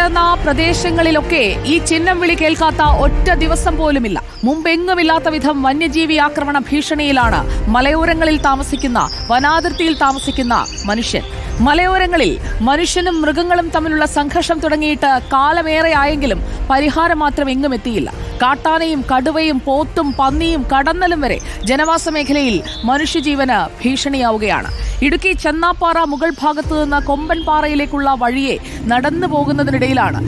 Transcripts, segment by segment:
ചേർന്ന പ്രദേശങ്ങളിലൊക്കെ ഈ ചിഹ്നം വിളി കേൾക്കാത്ത ഒറ്റ ദിവസം പോലുമില്ല. മുമ്പെങ്ങുമില്ലാത്ത വിധം വന്യജീവി ആക്രമണ ഭീഷണിയിലാണ് മലയോരങ്ങളിൽ താമസിക്കുന്ന വനാതിർത്തിയിൽ താമസിക്കുന്ന മനുഷ്യൻ. മലയോരങ്ങളിൽ മനുഷ്യനും മൃഗങ്ങളും തമ്മിലുള്ള സംഘർഷം തുടങ്ങിയിട്ട് കാലമേറെ ആയെങ്കിലും പരിഹാരം മാത്രം എങ്ങും എത്തിയില്ല. കാട്ടാനയും കടുവയും പോത്തും പന്നിയും കടന്നലും വരെ ജനവാസ മേഖലയിൽ മനുഷ്യജീവന് ഭീഷണിയാവുകയാണ്. ഇടുക്കി ചെന്നാപ്പാറ മുകൾ ഭാഗത്തു നിന്ന് കൊമ്പൻപാറയിലേക്കുള്ള വഴിയെ നടന്നു പോകുന്നതിനിടയിലാണ്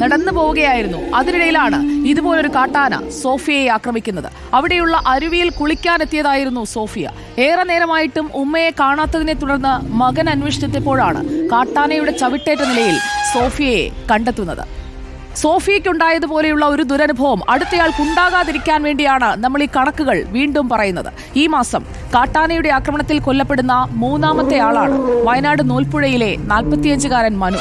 നടന്നു പോവുകയായിരുന്നു. അതിനിടയിലാണ് ഇതുപോലൊരു കാട്ടാന സോഫിയയെ ആക്രമിക്കുന്നത്. അവിടെയുള്ള അരുവിയിൽ കുളിക്കാനെത്തിയതായിരുന്നു സോഫിയ. ഏറെ നേരമായിട്ടും ഉമ്മയെ കാണാത്തതിനെ തുടർന്ന് മകൻ അന്വേഷിച്ചെത്തിയപ്പോഴാണ് കാട്ടാനയുടെ ചവിട്ടേറ്റ നിലയിൽ സോഫിയയെ കണ്ടെത്തുന്നത്. സോഫിയയ്ക്കുണ്ടായതുപോലെയുള്ള ഒരു ദുരനുഭവം അടുത്തയാൾക്കുണ്ടാകാതിരിക്കാൻ വേണ്ടിയാണ് നമ്മൾ ഈ കണക്കുകൾ വീണ്ടും പറയുന്നത്. ഈ മാസം കാട്ടാനയുടെ ആക്രമണത്തിൽ കൊല്ലപ്പെടുന്ന മൂന്നാമത്തെ ആളാണ് വയനാട് നൂൽപ്പുഴയിലെ നാൽപ്പത്തിയഞ്ചുകാരൻ മനു.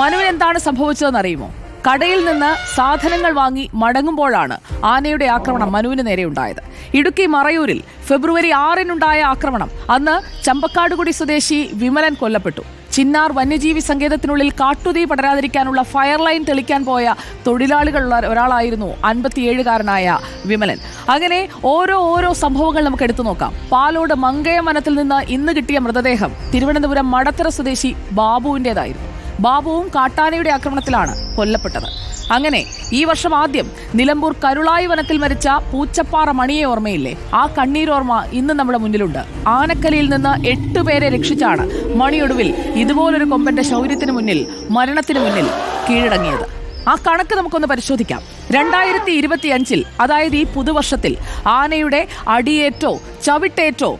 മനുവിന് എന്താണ് സംഭവിച്ചതെന്ന് അറിയുമോ കടയിൽ നിന്ന് സാധനങ്ങൾ വാങ്ങി മടങ്ങുമ്പോഴാണ് ആനയുടെ ആക്രമണം മനുവിന് നേരെ ഉണ്ടായത്. ഇടുക്കി മറയൂരിൽ ഫെബ്രുവരി ആറിനുണ്ടായ ആക്രമണം അന്ന് ചമ്പക്കാടുകുടി സ്വദേശി വിമലൻ കൊല്ലപ്പെട്ടു. ചിന്നാർ വന്യജീവി സങ്കേതത്തിനുള്ളിൽ കാട്ടുതീ പടരാതിരിക്കാനുള്ള ഫയർ ലൈൻ തെളിക്കാൻ പോയ തൊഴിലാളികളുള്ള ഒരാളായിരുന്നു അൻപത്തിയേഴുകാരനായ വിമലൻ. അങ്ങനെ ഓരോ ഓരോ സംഭവങ്ങൾ നമുക്ക് എടുത്തു നോക്കാം. പാലോട് മങ്കയം വനത്തിൽ നിന്ന് ഇന്ന് കിട്ടിയ മൃതദേഹം തിരുവനന്തപുരം മടത്തറ സ്വദേശി ബാബുവിന്റെതായിരുന്നു ബാബുവും കാട്ടാനയുടെ ആക്രമണത്തിലാണ് കൊല്ലപ്പെട്ടത്. അങ്ങനെ ഈ വർഷം ആദ്യം നിലമ്പൂർ കരുളായി വനത്തിൽ മരിച്ച പൂച്ചപ്പാറ മണിയെ ഓർമ്മയില്ലേ? ആ കണ്ണീരോർമ്മ ഇന്ന് നമ്മുടെ മുന്നിലുണ്ട്. ആനക്കലിയിൽ നിന്ന് എട്ട് പേരെ രക്ഷിച്ചാണ് മണിയൊടുവിൽ ഇതുപോലൊരു കൊമ്പന്റെ ശൗര്യത്തിന് മുന്നിൽ മരണത്തിന് മുന്നിൽ കീഴടങ്ങിയത്. ആ കണക്ക് നമുക്കൊന്ന് പരിശോധിക്കാം. രണ്ടായിരത്തി ഇരുപത്തിയഞ്ചിൽ അതായത് ഈ പുതുവർഷത്തിൽ ആനയുടെ അടിയേറ്റോ ചവിട്ടേറ്റോ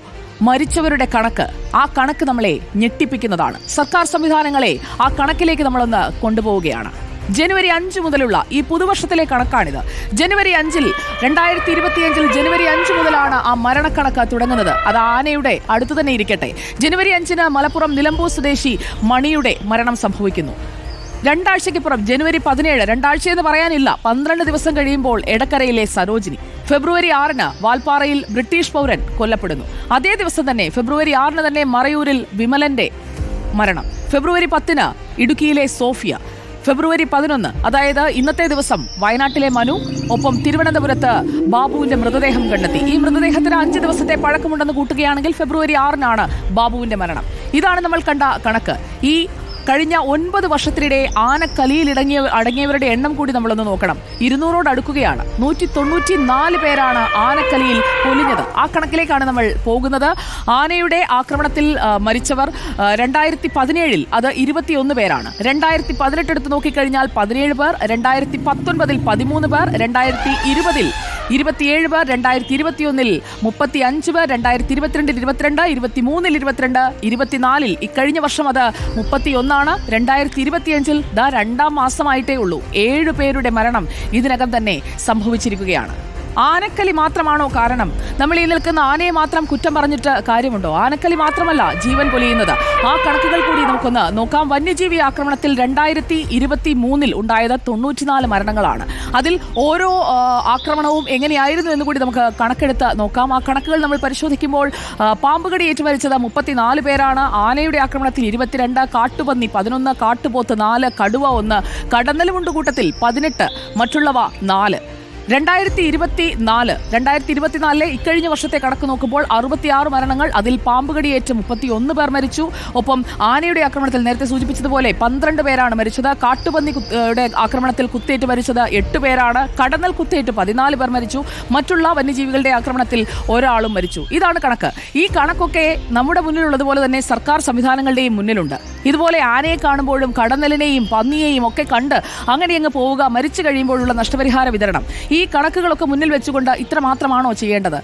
മരിച്ചവരുടെ കണക്ക് ആ കണക്ക് നമ്മളെ ഞെട്ടിപ്പിക്കുന്നതാണ്. സർക്കാർ സംവിധാനങ്ങളെ ആ കണക്കിലേക്ക് നമ്മളൊന്ന് കൊണ്ടുപോവുകയാണ്. ജനുവരി അഞ്ച് മുതലുള്ള ഈ പുതുവർഷത്തിലെ കണക്കാണിത്. ജനുവരി അഞ്ചിൽ രണ്ടായിരത്തി ഇരുപത്തിയഞ്ചിൽ ജനുവരി അഞ്ച് മുതലാണ് ആ മരണക്കണക്ക് തുടങ്ങുന്നത്. അത് ആനയുടെ അടുത്തു തന്നെ ഇരിക്കട്ടെ. ജനുവരി അഞ്ചിന് മലപ്പുറം നിലമ്പൂർ സ്വദേശി മണിയുടെ മരണം സംഭവിക്കുന്നു. രണ്ടാഴ്ചയ്ക്ക് പുറം ജനുവരി പതിനേഴ് രണ്ടാഴ്ച എന്ന് പറയാനില്ല. പന്ത്രണ്ട് ദിവസം കഴിയുമ്പോൾ എടക്കരയിലെ സരോജിനി. ഫെബ്രുവരി ആറിന് വാൽപ്പാറയിൽ ബ്രിട്ടീഷ് പൗരൻ കൊല്ലപ്പെടുന്നു. അതേ ദിവസം തന്നെ ഫെബ്രുവരി ആറിന് തന്നെ മറയൂരിൽ വിമലന്റെ മരണം. ഫെബ്രുവരി പത്തിന് ഇടുക്കിയിലെ സോഫിയ. ഫെബ്രുവരി പതിനൊന്ന് അതായത് ഇന്നത്തെ ദിവസം വയനാട്ടിലെ മനു ഒപ്പം തിരുവനന്തപുരത്ത് ബാബുവിന്റെ മൃതദേഹം കണ്ടെത്തി. ഈ മൃതദേഹത്തിന് അഞ്ച് ദിവസത്തെ പഴക്കമുണ്ടെന്ന് കൂട്ടുകയാണെങ്കിൽ ഫെബ്രുവരി ആറിനാണ് ബാബുവിന്റെ മരണം. ഇതാണ് നമ്മൾ കണ്ട കണക്ക്. ഈ കഴിഞ്ഞ ഒൻപത് വർഷത്തിനിടെ ആനക്കലിയിൽ ഇടങ്ങിയ അടങ്ങിയവരുടെ എണ്ണം കൂടി നമ്മളൊന്ന് നോക്കണം. ഇരുന്നൂറോട് അടുക്കുകയാണ്. നൂറ്റി തൊണ്ണൂറ്റി നാല് പേരാണ് ആനക്കലിയിൽ പൊലിഞ്ഞത്. ആ കണക്കിലേക്കാണ് നമ്മൾ പോകുന്നത്. ആനയുടെ ആക്രമണത്തിൽ മരിച്ചവർ രണ്ടായിരത്തി പതിനേഴിൽ അത് ഇരുപത്തിയൊന്ന് പേരാണ്. രണ്ടായിരത്തി പതിനെട്ട് എടുത്ത് നോക്കിക്കഴിഞ്ഞാൽ പതിനേഴ് പേർ രണ്ടായിരത്തി പത്തൊൻപതിൽ പതിമൂന്ന് പേർ രണ്ടായിരത്തി ഇരുപതിൽ ഇരുപത്തിയേഴ് പേർ രണ്ടായിരത്തി ഇരുപത്തിയൊന്നിൽ മുപ്പത്തി അഞ്ച് പേർ രണ്ടായിരത്തി ഇരുപത്തിരണ്ടിൽ ഇരുപത്തിരണ്ട് ഇരുപത്തി മൂന്നിൽ ഇരുപത്തിരണ്ട് ഇരുപത്തിനാലിൽ ഇക്കഴിഞ്ഞ വർഷം അത് മുപ്പത്തിയൊന്നാണ്. രണ്ടായിരത്തി ഇരുപത്തിയഞ്ചിൽ ദാ രണ്ടാം മാസമായിട്ടേ ഉള്ളൂ ഏഴ് പേരുടെ മരണം ഇതിനകം തന്നെ സംഭവിച്ചിരിക്കുകയാണ്. ആനക്കലി മാത്രമാണോ കാരണം? നമ്മൾ ഈ നിൽക്കുന്ന ആനയെ മാത്രം കുറ്റം പറഞ്ഞിട്ട് കാര്യമുണ്ടോ? ആനക്കലി മാത്രമല്ല ജീവൻ പൊലിയുന്നത്. ആ കണക്കുകൾ കൂടി നമുക്കൊന്ന് നോക്കാം. വന്യജീവി ആക്രമണത്തിൽ രണ്ടായിരത്തി ഇരുപത്തി മൂന്നിൽ ഉണ്ടായത് തൊണ്ണൂറ്റിനാല് മരണങ്ങളാണ്. അതിൽ ഓരോ ആക്രമണവും എങ്ങനെയായിരുന്നു എന്ന് കൂടി നമുക്ക് കണക്കെടുത്ത് നോക്കാം. ആ കണക്കുകൾ നമ്മൾ പരിശോധിക്കുമ്പോൾ പാമ്പുകടി ഏറ്റുമരിച്ചത് മുപ്പത്തിനാല് പേരാണ്. ആനയുടെ ആക്രമണത്തിൽ ഇരുപത്തിരണ്ട് കാട്ടുപന്നി പതിനൊന്ന് കാട്ടുപോത്ത് നാല് കടുവ ഒന്ന് കടന്നലുമുണ്ട് കൂട്ടത്തിൽ പതിനെട്ട് മറ്റുള്ളവ നാല്. രണ്ടായിരത്തി ഇരുപത്തി നാല് രണ്ടായിരത്തി ഇരുപത്തിനാലിലെ ഇക്കഴിഞ്ഞ വർഷത്തെ കണക്ക് നോക്കുമ്പോൾ അറുപത്തിയാറ് മരണങ്ങൾ അതിൽ പാമ്പുകടിയേറ്റ് മുപ്പത്തിയൊന്ന് പേർ മരിച്ചു. ഒപ്പം ആനയുടെ ആക്രമണത്തിൽ നേരത്തെ സൂചിപ്പിച്ചതുപോലെ പന്ത്രണ്ട് പേരാണ് മരിച്ചത്. കാട്ടുപന്നി കുത്തിയുടെ ആക്രമണത്തിൽ കുത്തേറ്റ് മരിച്ചത് എട്ട് പേരാണ്. കടന്നൽ കുത്തേറ്റ് പതിനാല് പേർ മരിച്ചു. മറ്റുള്ള വന്യജീവികളുടെ ആക്രമണത്തിൽ ഒരാളും മരിച്ചു. ഇതാണ് കണക്ക്. ഈ കണക്കൊക്കെ നമ്മുടെ മുന്നിലുള്ളതുപോലെ തന്നെ സർക്കാർ സംവിധാനങ്ങളുടെയും മുന്നിലുണ്ട്. ഇതുപോലെ ആനയെ കാണുമ്പോഴും കടന്നലിനെയും പന്നിയെയും ഒക്കെ കണ്ട് അങ്ങനെ അങ്ങ് പോവുക മരിച്ചു കഴിയുമ്പോഴുള്ള നഷ്ടപരിഹാര വിതരണം. ഈ കണക്കുകളൊക്കെ മുന്നിൽ വെച്ചുകൊണ്ട് ഇത്ര മാത്രമാണോ ചെയ്യേണ്ടത്?